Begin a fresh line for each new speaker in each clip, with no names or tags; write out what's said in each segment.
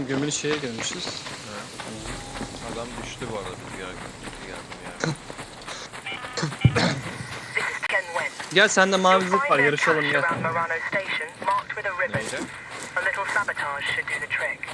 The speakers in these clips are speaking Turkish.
Oğlum gömülü şeye girmişiz.
Adam düştü bu arada biz gel geldim ya.
This is Ken Wen.
Gel sende mavi zırh var yarışalım gel.
Neydi?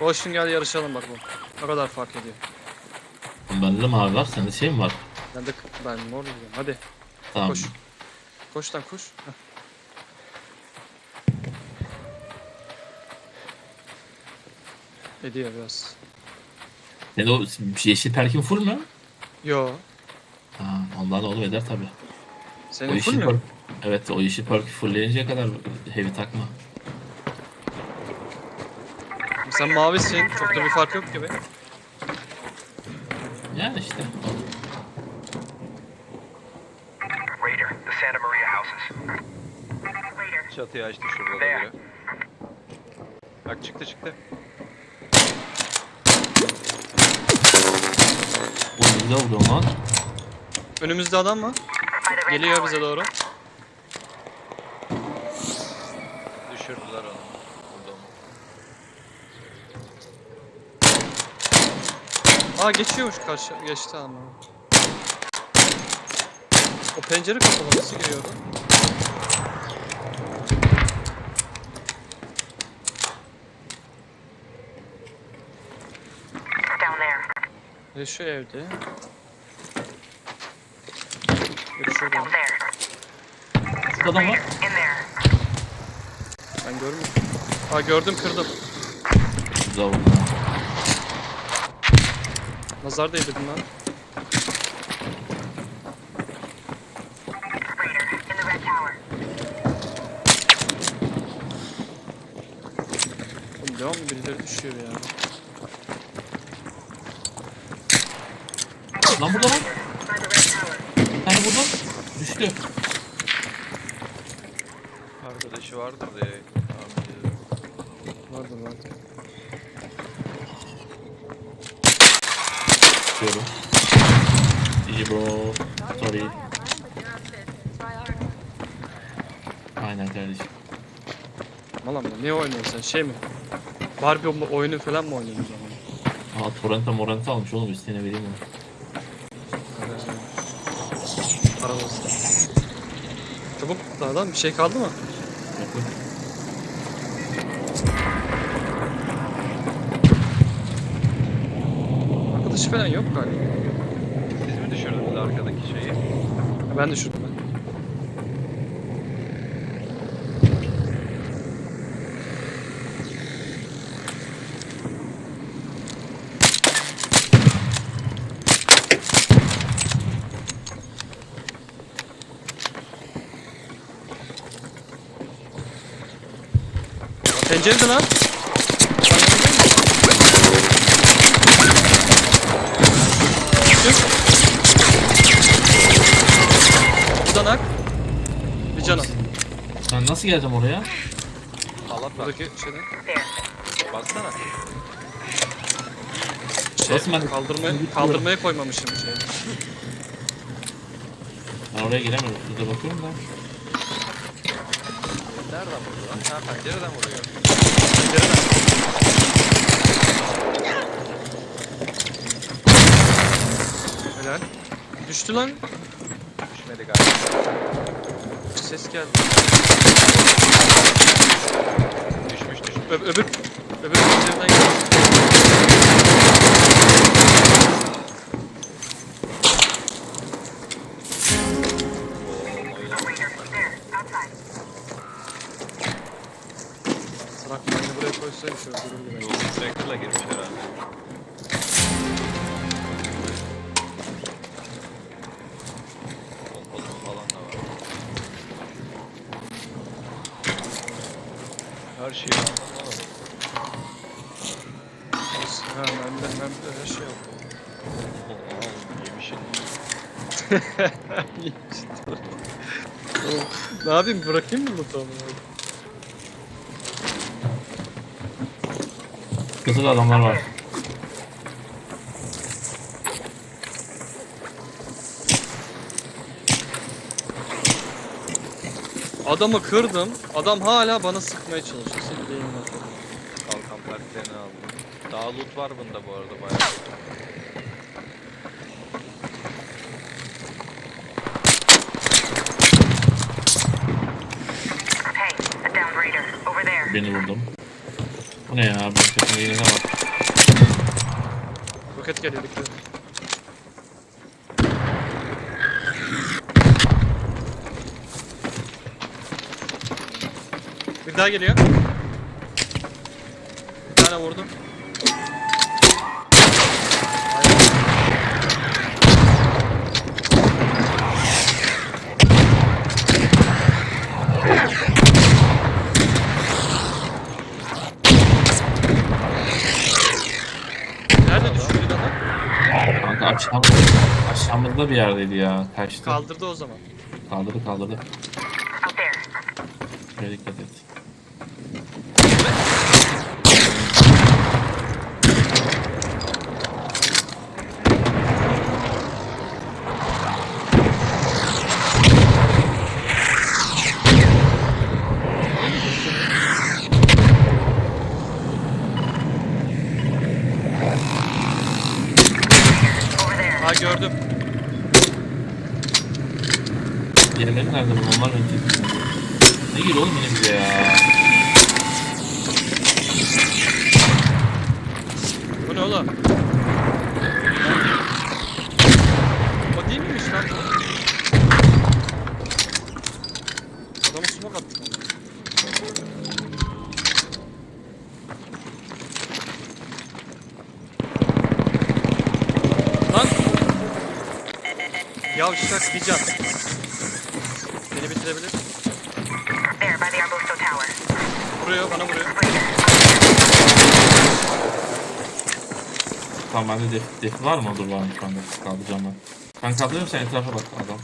Boşun gel yarışalım bak bu. Ne kadar fark ediyor.
Bende de mavi var. Sende şey mi var?
Ben de ben mor. Hadi
Tamam.
koş. Koş lan koş. Heh. Ediyor biraz.
Senin o yeşil perkin full mü?
Yo.
Ha, ondan da oğlum eder tabi. O
Senin full mü?
Evet o yeşil perk fullleyinceye kadar heavy takma.
Sen mavisin. Çok da bir fark yok gibi.
Yani işte.
Raider, the Santa Maria houses.
Çatıyı açtı şurada da biri. Bak çıktı çıktı.
Ne vuruyor lan?
Önümüzde adam
red
Geliyor bize doğru.
Düşürdüler onu. Burada onu.
Aa geçiyormuş karşı. Geçti ama. O pencere kapalı nasıl giriyordu? E şu evde. Biri şurada.
Adam var.
Ben görmüyorum. Aa gördüm kırdım.
Güzel vurdu.
Nazar değdirdim lan. Oğlum devamlı birileri düşüyor ya.
Lan burada lan. Tane vurdum. Düştü.
Arkadaşı vardır diye tahmin ediyorum.
Vardı vardı.
Düşüyorum. İyi bro. Sorry. Aynen kardeşim.
Malam ne oynuyorsun sen şey mi? Barbie oyunu falan mı oynuyorsun o zaman?
Aa Torrent'a Morrent'a almış oğlum isteğine vereyim onu.
Para olsun. Çabuk dağdan bir şey kaldı mı?
Yok.
Arkadaşı falan yok galiba.
Siz mi düşürdünüz arkadaki şeyi?
Ben düşürdüm ben. Pencerede lan. Budanak. Bir canım.
Ben nasıl geleceğim oraya?
Allah.
Buradaki şeyden.
Baksana.
Şey,
Nasıl ben-
kaldırmaya, kaldırmaya koymamışım şey.
Ben oraya giremiyorum. Şurada bakıyorum da.
Nereden vurdu lan? Ha pencereden vuruyor.
Pencereden. Helal. Düştü lan.
Düşmedi galiba.
Ses geldi.
Düşmüş düşmüş.
Ö öbür öbür pencereden geldi. Mayını buraya koysaymış öldürürdü beni.
Yolun tractor'la girmiş herhalde.
Ne yapayım bırakayım mı loot'u amına?
Kızıl adamlar var.
Adamı kırdım. Adam hala bana sıkmaya çalışıyor. Senin beynine.
Kalkan perklerini aldım. Daha loot var bunda bu arada bayağı.
Hey, a downed raider. Over there.
Beni vurdum. Bu ne ya? Kötü yine ne var?
Roket geliyor dikkat. Bir daha geliyor. Bir tane vurdum. Aynen. Nerede düşürdün
aşağım, aşağımızda bir yerdeydi ya. Kaçtı.
Kaldırdı o zaman.
Kaldırdı kaldırdı. Şöyle dikkat et.
Gördüm.
Diğerleri nerede bu? Onlar ediyor. Ne geliyor oğlum yine bize ya?
Bu ne oğlum? O değil miymiş lan bu? Adamı smoke attık ona. Lan! Can. Beni bitirebilir.
There, by the Arbusto Tower.
Vuruyor, bana vuruyor.
Tamam bende def, defi var mı? Dur var şu anda. Kaldıracağım ben. Ben kaldırıyorum sen etrafa bak adam.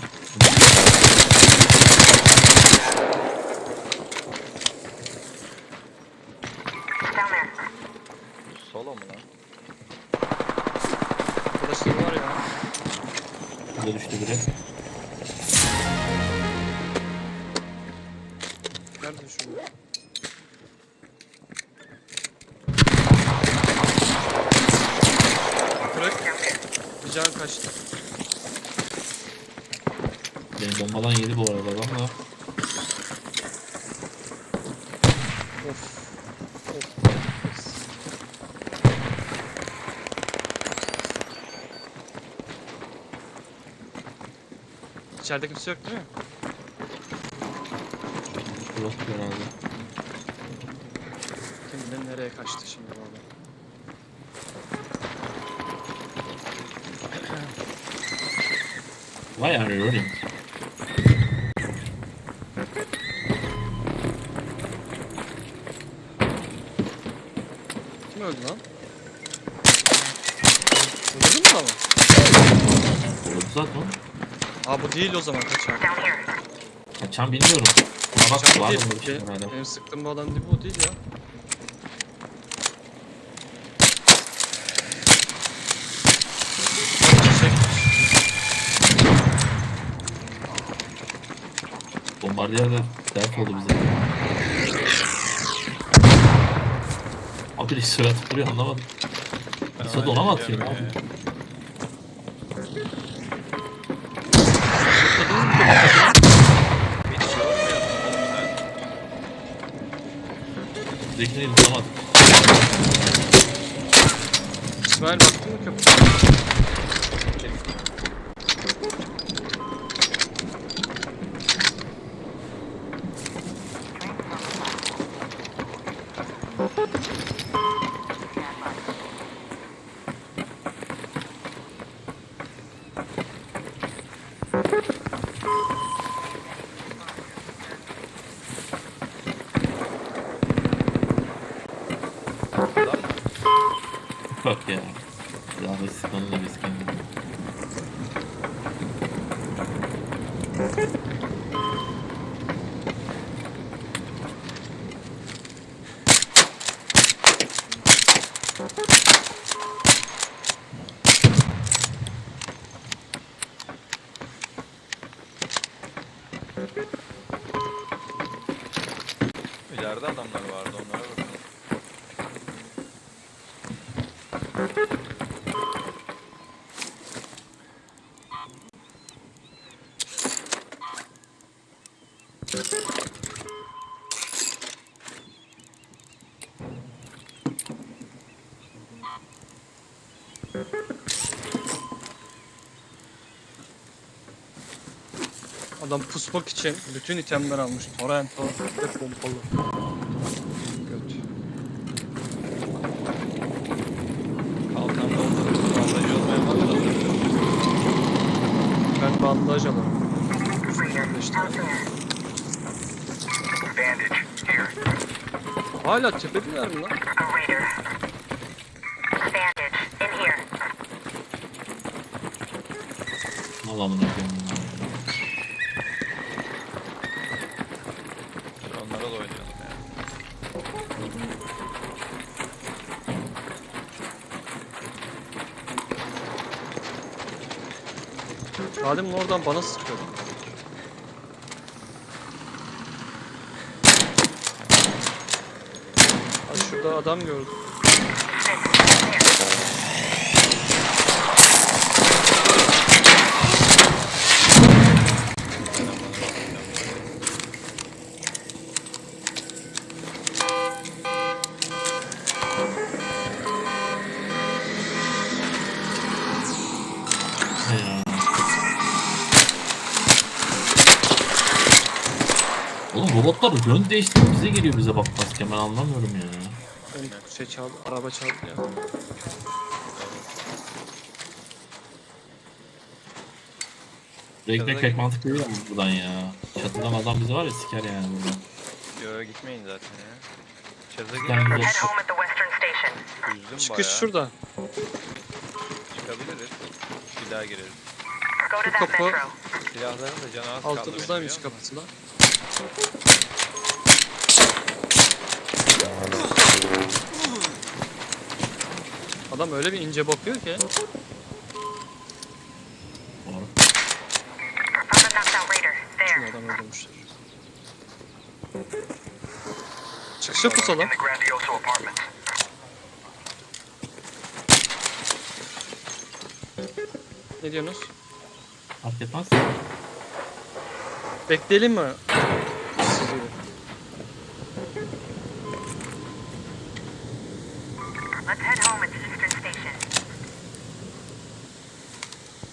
İçeride kimse yok değil mi?
Burası herhalde.
Kim bilir nereye kaçtı şimdi bu adam.
Why are you
öldü lan? Öldürdün mü adamı?
Orada zaten.
Aa bu değil o zaman kaçan.
Kaçan bilmiyorum. Buna bak
Kaçan
var
değil.
bir şey herhalde.
benim sıktığım bu adam değil bu değil ya. Çiçek.
Bombardiyer de dert oldu bize. Abi bir sürat vuruyor anlamadım. İsa ona mı atıyor?
Sen.
Zekine vuramadım.
İsmail baktın mı köprü?
Bak ya. Daha da sıkanla riskin.
ileride adamlar vardı onlara bakalım.
Adam pusmak için bütün itemler almış. Torrento ve pompalı. Bandaj.
Here.
Hala tepediler mi lan?
A Raider. Bandage, in here.
Al amına koyayım.
Onlara da oynayalım ya.
Adem oradan bana sıkıyordu. Ay şurada adam gördüm.
Smith,
Oğlum robotlar yön değiştirip bize geliyor bize bakmazken ben anlamıyorum ya.
Şey çaldı, araba çaldı ya.
Direkt direkt pek mantıklı değil mi buradan ya? Çatıdan adam bizi var ya siker yani burada.
Yo gitmeyin zaten ya. Çatıda
Ben
gidelim.
de-
Head home at the western station.
Üzdüm
Çıkış
bayağı.
şurada.
Çıkabiliriz. Bir daha gireriz.
Go to
Bu
that
kapı-.
Silahların da canı az kaldı benim
Altımızdaymış
biliyor musun?
kapısı da. Adam öyle bir ince bakıyor ki.
Doğru.
Found a knocked out Raider.
Şimdi
There.
adam öldürmüşler. Çıkışa pusalım.
In the Grandioso apartments.
Ne diyorsunuz?
Fark etmez.
Bekleyelim mi?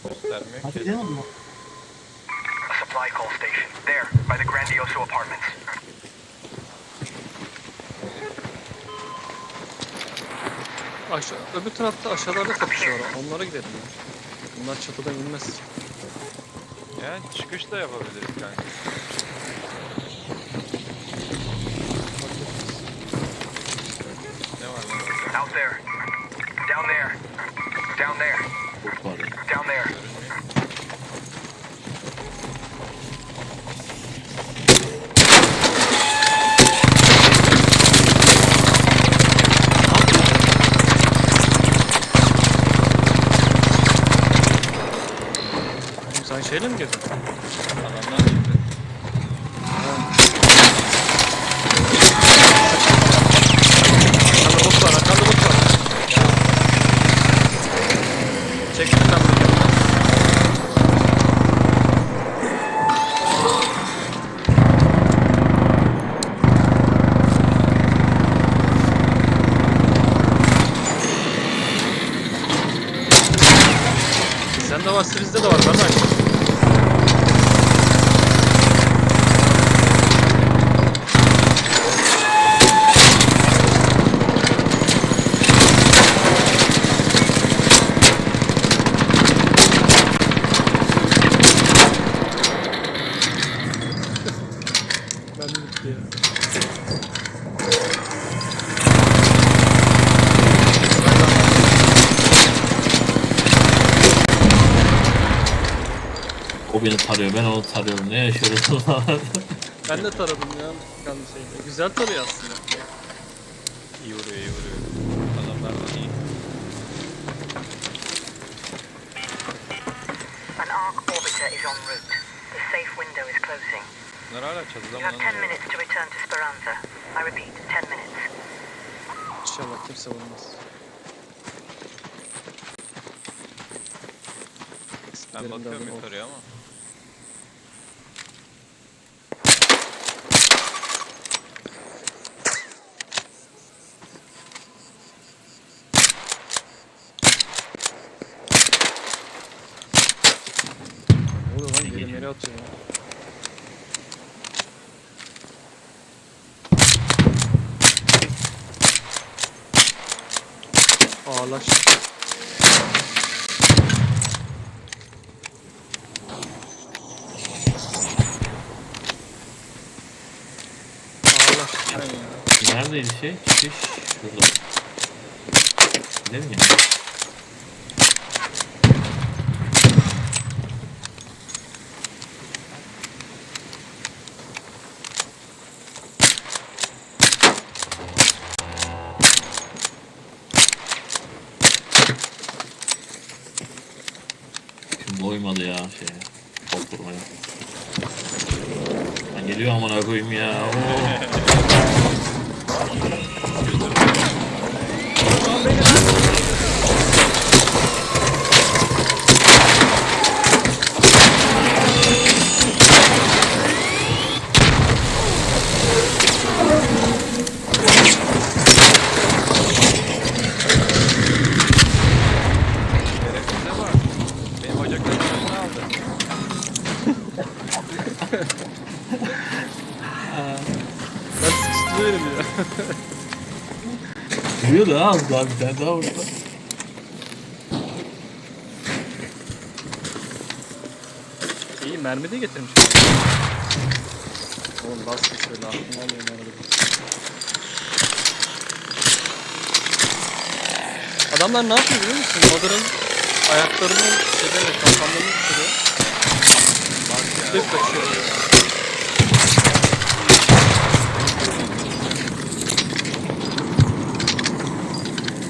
Göstermiyor
Hadi
ki.
gidelim mi?
A supply call station. There, by the Grandioso apartments.
Aşağı, öbür tarafta aşağılarda kapışıyor. Onlara gidelim ya. Bunlar çatıdan inmez.
Yani çıkış da yapabiliriz kanka. Ne var lan orada?
Out there. Down there. Down there.
Bot var ya.
Down there.
Görünmüyor.
Oğlum sen şeyle mi girdin?
Adamlar çıktı.
Arkanda bot var, var. Bizde de var kardeş. Ben
tarıyorum ne yaşıyoruz
Ben de taradım ya yanlış şeyle. Güzel tarıyor aslında.
İyi vuruyor iyi vuruyor. Adamlar da iyi.
An arc orbiter is en route. The safe window is closing.
Bunlar hala çatıda
You have 10 minutes to return to Speranza. I repeat, 10 minutes.
İnşallah kimse vurmaz.
Ben bakıyorum
adam
yukarıya ama.
Ya.
Neredeydi şey? Çıkış şurada. Gidelim ya. Şimdi doymadı ya şeye. Top vurmaya. Ha, geliyor Az daha bir tane daha vurdu.
İyi mermi de getirmiş. Oğlum bas bir şöyle aklını alıyor nerede. Adamlar ne yapıyor biliyor musun? Mother'ın ayaklarını şeylerle kalkanlarını tutuyor.
Bak ya.
Tık kaçıyor.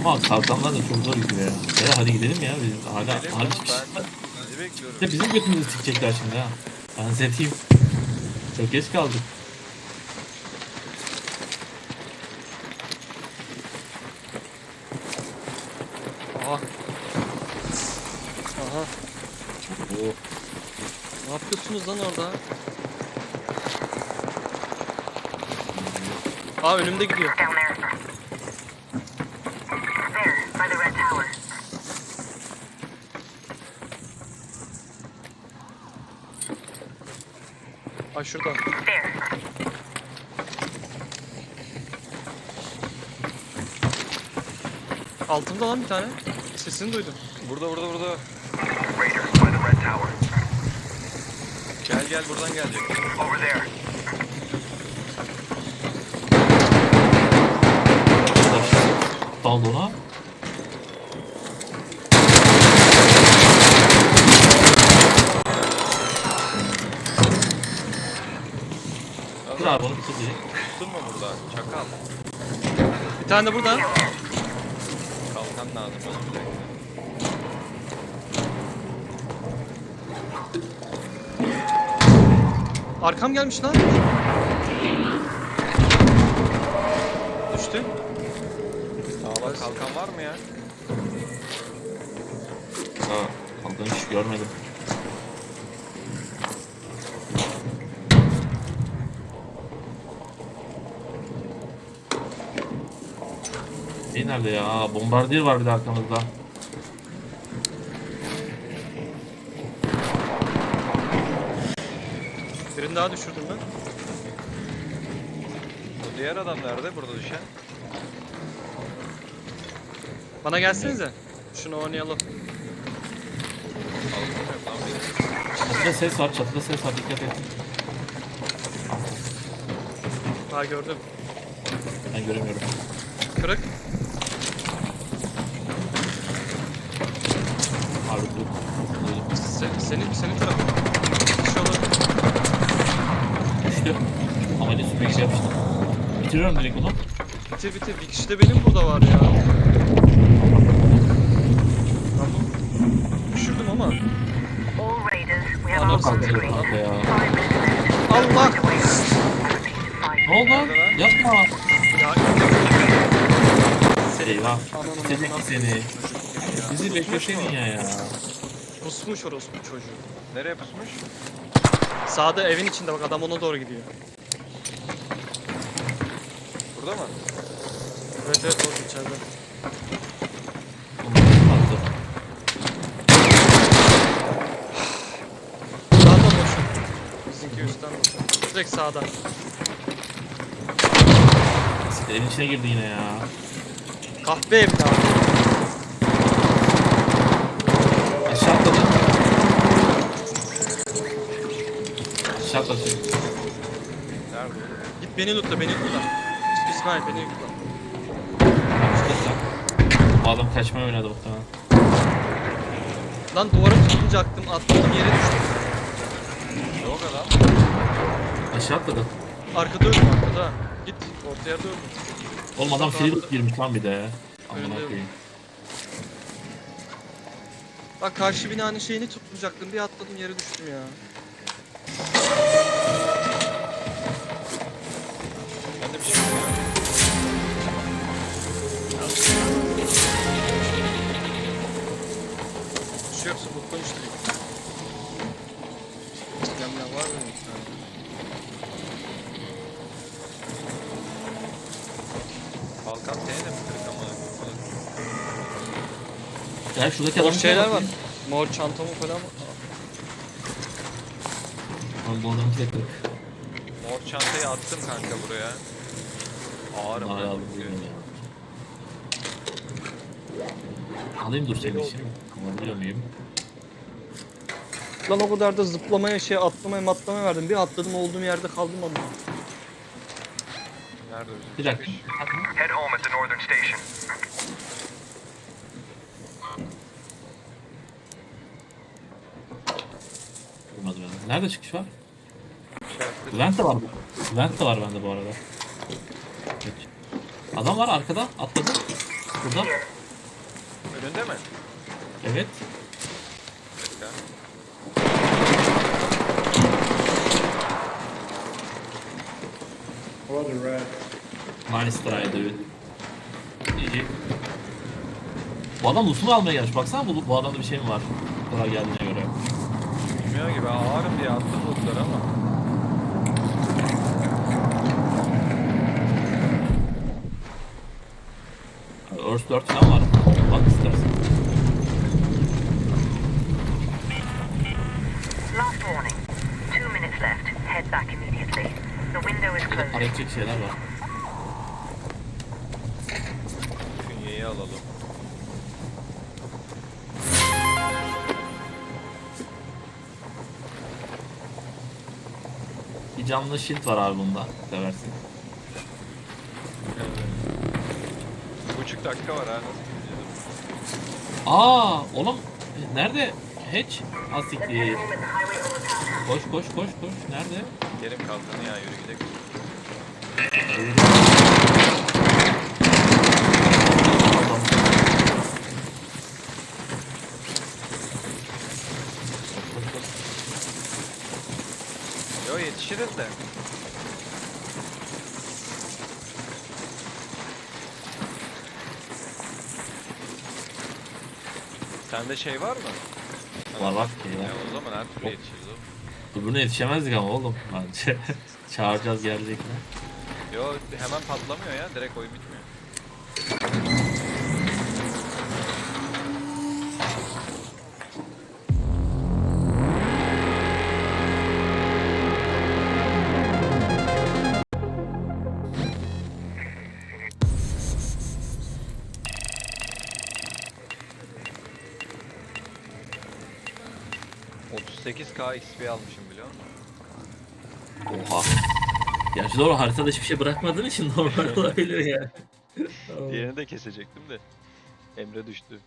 Ama kalkanlar da çok zor gidiyor ya. Ya hadi gidelim ya biz hala hala
sizi bekliyorum.
İşte bizim götümüzü sikecekler şimdi ha. Ben zeteyim. Çok geç kaldık.
Aha. Aha.
Oo.
Ne yapıyorsunuz lan orada? Aa önümde gidiyor.
Down there. There, by the red tower.
Aa şurada. Altımda lan bir tane. Sesini duydum.
Burada burada burada. Gel gel buradan gelecek.
Over there.
Daldı ona. Bitir diye.
Durma burada. Çakal.
Bir tane de burada.
Kalkan lazım bana bir dakika.
Arkam gelmiş lan. Düştü.
Sağla kalkan var mı ya?
Ha, kaldığını hiç görmedim. Şey nerede ya? Bombardier var bir de arkamızda.
Birini daha düşürdüm ben.
Bu diğer adam nerede burada düşen?
Bana gelsenize. Şunu oynayalım.
Çatıda ses var, çatıda ses var dikkat et.
Ha gördüm.
Ben göremiyorum.
Kırık.
Harbi bu. Duydum.
Se- senin, senin tarafın. Bir şey olur.
Düştü. Ama ne sürmek şey yapmıştım. Bitiriyorum direkt onu.
Bitir bitir. Bir kişi de benim burada var ya. Bunu düşürdüm ama.
On
kaldı
ya.
Allah!
Ne oldu lan? Yapma.
Ya.
Eyvah. Bitirdik seni. Bizi bekleseydin ya ya.
Pusmuş orospu çocuğu.
Nereye pusmuş?
Sağda evin içinde bak adam ona doğru gidiyor.
Burada mı?
Evet evet orada içeride. Sağda boş. Bizimki üstten boş. Direkt sağda.
Evin içine girdi yine ya.
Kahve evi
Atladı.
Nerede oğlum?
Git beni lootla beni lootla. İsmail beni lootla.
Bu adam kaçmaya oynadı muhtemelen.
Lan duvara tutunacaktım atladım yere düştüm.
Yok adam.
Aşağı atladı.
Arkada öldüm arkada. Git orta yerde öldüm.
Oğlum adam
Mustafa
free loot girmiş lan bir de. Amına
Öyle
koyayım.
Bak karşı binanın şeyini tutmayacaktım bir atladım yere düştüm ya.
Şey
konuşturayım. Yamya var mı bir tane?
Balkan seni de mi kırık ama?
Gel şuradaki
Mor
adamı
şeyler var. Mor çantamı falan var.
Lan bu adamı tek kırık.
Mor çantayı attım kanka buraya. Ağır ama.
aldım bilmiyorum ya. Alayım dur senin için. Alabiliyor muyum?
Lan o kadar da zıplamaya şey atlamaya matlamaya verdim. Bir atladım olduğum yerde kaldım ama.
Nerede özür
Bir dakika.
Head home at the northern station.
Durmadı bende. Nerede çıkış var? Vent de var. Vent de var bende bu arada. Geç. Adam var arkada atladı. Burada.
Önünde mi?
Evet.
Bir dakika.
Nice try dude. İyi. Bu adam loot'unu almaya gelmiş. Baksana bu, bu adamda bir şey mi var? Bu kadar geldiğine göre.
Bilmiyorum ki ben ağırım diye attım lootları ama.
Earth 4 falan var. Bak istersen.
Last warning. Two minutes left. Head back immediately. The window is
Burada
closing.
Para edecek şeyler var.
Künyeyi alalım.
Bir canlı shield var abi bunda. Seversin.
Evet. Buçuk dakika var ha nasıl gideceğiz?
Aa oğlum nerede? Hatch? Asikli. Koş koş koş koş. Nerede?
Yerim kalktığını ya yürü gidelim. Yo yetişiriz de. Sende şey var mı?
Var bak ki
Ya
ya.
o zaman her türlü yetişiriz oğlum.
Öbürüne yetişemezdik ama oğlum. Bence. Çağıracağız gelecek mi?
Yo hemen patlamıyor ya direkt oyun bitmiyor. ...38k XP almışım biliyor musun?
Oha. Gerçi doğru haritada hiçbir şey bırakmadığın için normal olabilir ya.
Diğerini de kesecektim de. Emre düştü.